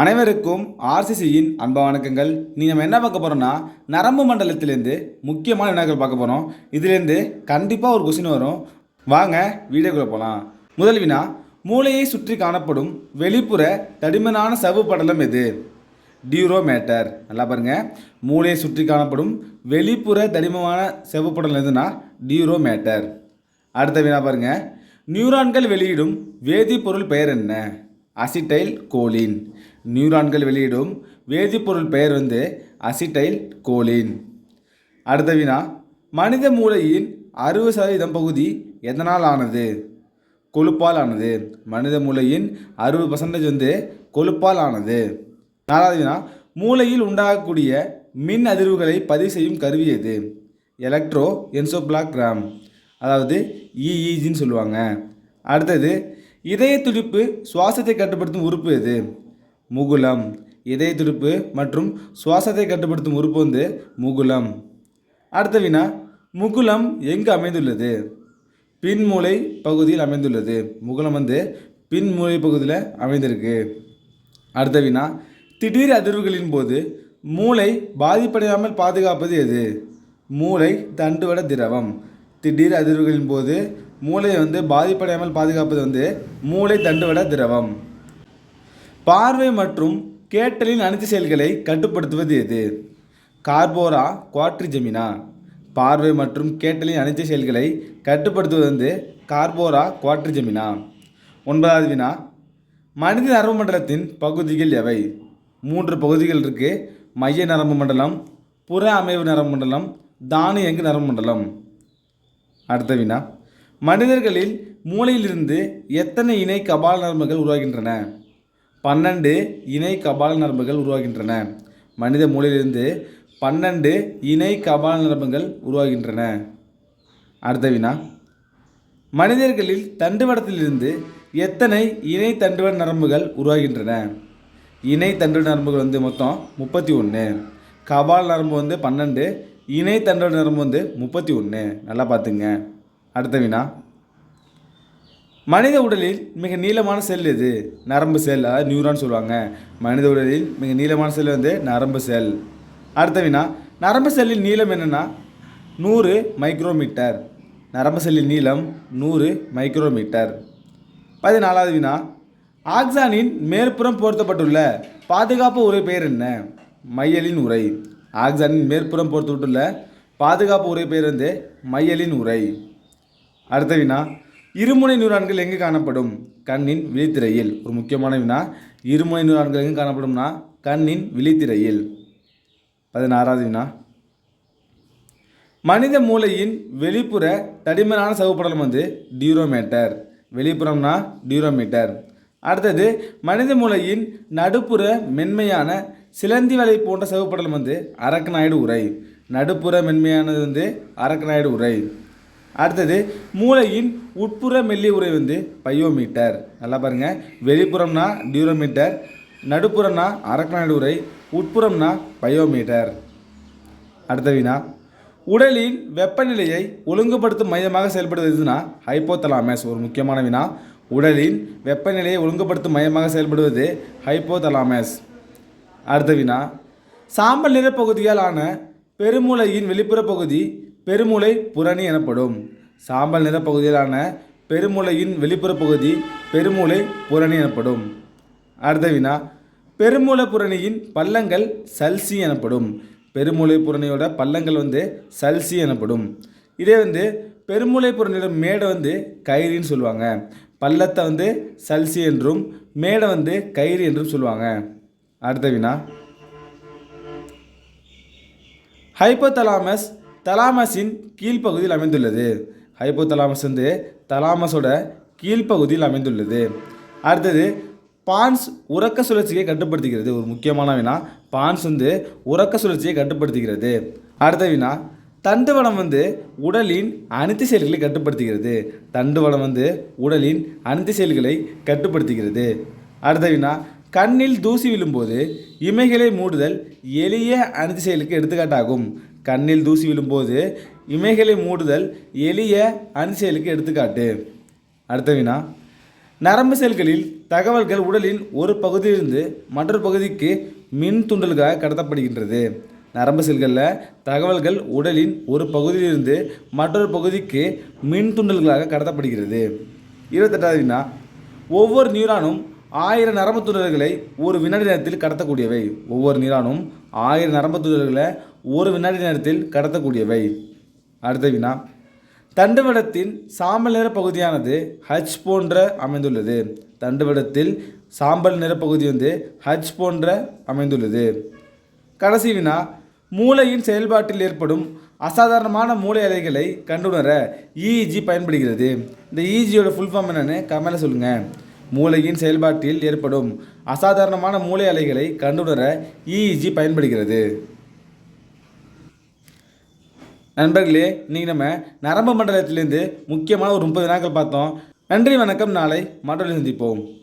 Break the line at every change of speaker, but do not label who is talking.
அனைவருக்கும் ஆர்சிசியின் அன்ப வணக்கங்கள். நீ நம்ம என்ன பார்க்க போகிறோம்னா நரம்பு மண்டலத்திலேருந்து முக்கியமான வினாக்கள் பார்க்க போகிறோம் இதுலேருந்து கண்டிப்பாக ஒரு கொஸ்டின் வரும். வாங்க வீடியோக்குள்ளே போகலாம் முதல் வினா மூளையை சுற்றி காணப்படும் வெளிப்புற தடிமனான சவ்வு படலம் எது? டியூரோமேட்டர். நல்லா பாருங்க. மூளையை சுற்றி காணப்படும் வெளிப்புற தடிமமான செவ்வு படலம் எதுனா? டியூரோமேட்டர். அடுத்த வினா பாருங்கள் நியூரான்கள் வெளியிடும் வேதிப்பொருள் பெயர் என்ன? Acetylcholine. நியூரான்கள் வெளியிடும் வேதிப்பொருள் பெயர் வந்து அசிட்டைல் கோலின். அடுத்த வினா மனித மூளையின் அறுபது சதவீதம் பகுதி எதனால் ஆனது? கொழுப்பால் ஆனது. மனித மூளையின் அறுபது பர்சன்டேஜ் வந்து கொழுப்பால் ஆனது. நாலாவது வினா மூளையில் உண்டாகக்கூடிய மின் அதிர்வுகளை பதிவு செய்யும் கருவி எது? Electro encephalogram. அதாவது இஇஜின்னு சொல்லுவாங்க. அடுத்தது இதய துடிப்பு சுவாசத்தை கட்டுப்படுத்தும் உறுப்பு எது? முகுலம். இதய துடிப்பு மற்றும் சுவாசத்தை கட்டுப்படுத்தும் உறுப்பு வந்து முகுலம். அடுத்த வினா முகுலம் எங்கு அமைந்துள்ளது? பின்மூளை பகுதியில் அமைந்துள்ளது. முகுலம் வந்து பின்மூளை பகுதியில் அமைந்திருக்கு. அடுத்த வினா திடீர் அதிர்வுகளின் போது மூளை பாதிப்படையாமல் பாதுகாப்பது எது? மூளை தண்டுவட திரவம். திடீர் அதிர்வுகளின் போது மூளையை வந்து பாதிப்படையாமல் பாதுகாப்பது வந்து மூளை தண்டுவட திரவம். பார்வை மற்றும் கேட்டலின் அனைத்து செயல்களை கட்டுப்படுத்துவது எது? Corpora quadrigemina. பார்வை மற்றும் கேட்டலின் அனைத்து செயல்களை கட்டுப்படுத்துவது வந்து கார்போரா குவாட்ரிஜெமினா. ஒன்பதாவது வினா. மனித நரம்பு மண்டலத்தின் பகுதிகள் எவை? மூன்று பகுதிகள் இருக்குது மைய நரம்பு மண்டலம் புற அமைவு நரம்பு மண்டலம் தானியங்கு நரம்பு மண்டலம். அடுத்த வினா. மனிதர்களில் மூளையிலிருந்து எத்தனை இணை கபால் நரம்புகள் உருவாகின்றன? பன்னெண்டு இணை கபால நரம்புகள் உருவாகின்றன. மனித மூளையிலிருந்து பன்னெண்டு இணை கபால நரம்புகள் உருவாகின்றன. அடுத்த வினா. மனிதர்களில் தண்டுவடத்திலிருந்து எத்தனை இணை தண்டுவட நரம்புகள் உருவாகின்றன? இணை தண்டுவட நரம்புகள் வந்து மொத்தம் முப்பத்தி ஒன்று கபால் நரம்பு வந்து பன்னெண்டு இணை தண்டுவட நரம்பு வந்து முப்பத்தி ஒன்று நல்லா பார்த்துங்க. அடுத்த வினா. மனித உடலில் மிக நீளமான செல் எது? நரம்பு செல் அதாவது நியூரான் சொல்லுவாங்க. மனித உடலில் மிக நீளமான செல் வந்து நரம்பு செல் அடுத்த வினா நரம்பு செல்லின் நீளம் என்னென்னா? நூறு மைக்ரோமீட்டர். நரம்பு செல்லின் நீளம் நூறு மைக்ரோமீட்டர். பதினாலாவது வினா ஆக்சானின் மேற்புறம் பொருத்தப்பட்டுள்ள பாதுகாப்பு உரை பெயர் என்ன? மையலின் உரை ஆக்சானின் மேற்புறம் பொருத்தப்பட்டுள்ள பாதுகாப்பு உரை பெயர் வந்து மையலின் உரை அடுத்த வினா இருமுனை நியூரான்கள் எங்கே காணப்படும்? கண்ணின் விழித்திரையில். ஒரு முக்கியமான வினா இருமுனை நியூரான்கள் எங்கே காணப்படும்னா? கண்ணின் விழித்திரையில். பதினாறாவது வினா. மனித மூளையின் வெளிப்புற தடிமனான சவுப்படலம் வந்து டியூரோமீட்டர். வெளிப்புறம்னா டியூரோமீட்டர். அடுத்தது மனித மூளையின் நடுப்புற மென்மையான சிலந்தி வலை போன்ற சவுப்படலம் வந்து அரக்கநாயுடு உரை நடுப்புற மென்மையானது வந்து அரக்கநாயுடு உரை அடுத்தது மூளையின் உட்புற மெல்லிய உரை வந்து பையோமீட்டர். நல்லா பாருங்கள் வெளிப்புறம்னா டியூரோமீட்டர் நடுப்புறம்னா அரக்கநாடு உரை உட்புறம்னா பயோமீட்டர். அடுத்த வினா உடலின் வெப்பநிலையை ஒழுங்குபடுத்தும் மையமாக செயல்படுவது ஹைப்போதலாமஸ் ஒரு முக்கியமான வினா உடலின் வெப்பநிலையை ஒழுங்குபடுத்தும் மையமாக செயல்படுவது ஹைப்போதலாமஸ். அடுத்த வினா சாம்பல் நிற பகுதியால் ஆன பெருமூளையின் வெளிப்புற பகுதி பெருமுளை புரணி எனப்படும். சாம்பல் நிற பகுதியிலான பெருமுளையின் வெளிப்புற பகுதி பெருமுளை புரணி எனப்படும். அடுத்த வினா பெருமூளை புரணியின் பள்ளங்கள் சல்சி எனப்படும். பெருமூளை புரணியோட பள்ளங்கள் வந்து சல்சி எனப்படும். இதே வந்து பெருமூளை புரணியோட மேடை வந்து கயிறின்னு சொல்லுவாங்க. பள்ளத்தை வந்து சல்சி என்றும் மேடை வந்து கயிறு என்றும் சொல்லுவாங்க. அடுத்த வினா ஹைப்போதலாமஸ் தலாமஸின் கீழ்ப்பகுதியில் அமைந்துள்ளது. ஹைப்போதலாமஸ் வந்து தலாமஸோட கீழ்ப்பகுதியில் அமைந்துள்ளது. அடுத்தது பான்ஸ் உறக்க சுழற்சியை கட்டுப்படுத்துகிறது. ஒரு முக்கியமான வினா பான்ஸ் வந்து உறக்க சுழற்சியை கட்டுப்படுத்துகிறது. அடுத்த வினா தண்டுவடம் வந்து உடலின் அனைத்து செயல்களை கட்டுப்படுத்துகிறது. தண்டுவடம் வந்து உடலின் அனைத்து செயல்களை கட்டுப்படுத்துகிறது. அடுத்த வினா கண்ணில் தூசி விழும்போது இமைகளை மூடுதல் எளிய அனைத்து செயலுக்கு எடுத்துக்காட்டாகும். கண்ணில் தூசி விழும்போது இமைகளை மூடுதல் எளிய அன்செயலுக்கு செயலுக்கு எடுத்துக்காட்டு. அடுத்த வினா நரம்பு செல்களில் தகவல்கள் உடலின் ஒரு பகுதியிலிருந்து மற்றொரு பகுதிக்கு மின் துண்டல்களாக கடத்தப்படுகின்றது. நரம்பு செல்களில் தகவல்கள் உடலின் ஒரு பகுதியிலிருந்து மற்றொரு பகுதிக்கு மின் துண்டல்களாக கடத்தப்படுகிறது. இருபத்தெட்டாவது வினா ஒவ்வொரு நியூரானும் ஆயிரம் நரம்பு தூண்டல்களை ஒரு வினாடி நேரத்தில் கடத்தக்கூடியவை. ஒவ்வொரு நியூரானும் ஆயிரம் நரம்பு தூண்டல்களை ஒரு வினாடி நேரத்தில் கடத்தக்கூடியவை. அடுத்த வினா. தண்டுவடத்தின் சாம்பல் நிற பகுதியானது ஹஜ் போன்ற அமைந்துள்ளது. தண்டுவடத்தில் சாம்பல் நிற பகுதி வந்து ஹஜ் போன்ற அமைந்துள்ளது. கடைசி வினா. மூளையின் செயல்பாட்டில் ஏற்படும் அசாதாரணமான மூளை அலைகளை கண்டுணர இஇஜி பயன்படுகிறது. இந்த இஇஜியோட ஃபுல் ஃபார்ம் என்னன்னு கமலை சொல்லுங்கள் மூளையின் செயல்பாட்டில் ஏற்படும் அசாதாரணமான மூளை அலைகளை கண்டுணர இஇஜி பயன்படுகிறது. நண்பர்களே நீங்கள் நம்ம நரம்பு மண்டலத்திலேருந்து முக்கியமான ஒரு முப்பது நாட்கள் பார்த்தோம். நன்றி வணக்கம். நாளை மற்றொரு சந்திப்போம்.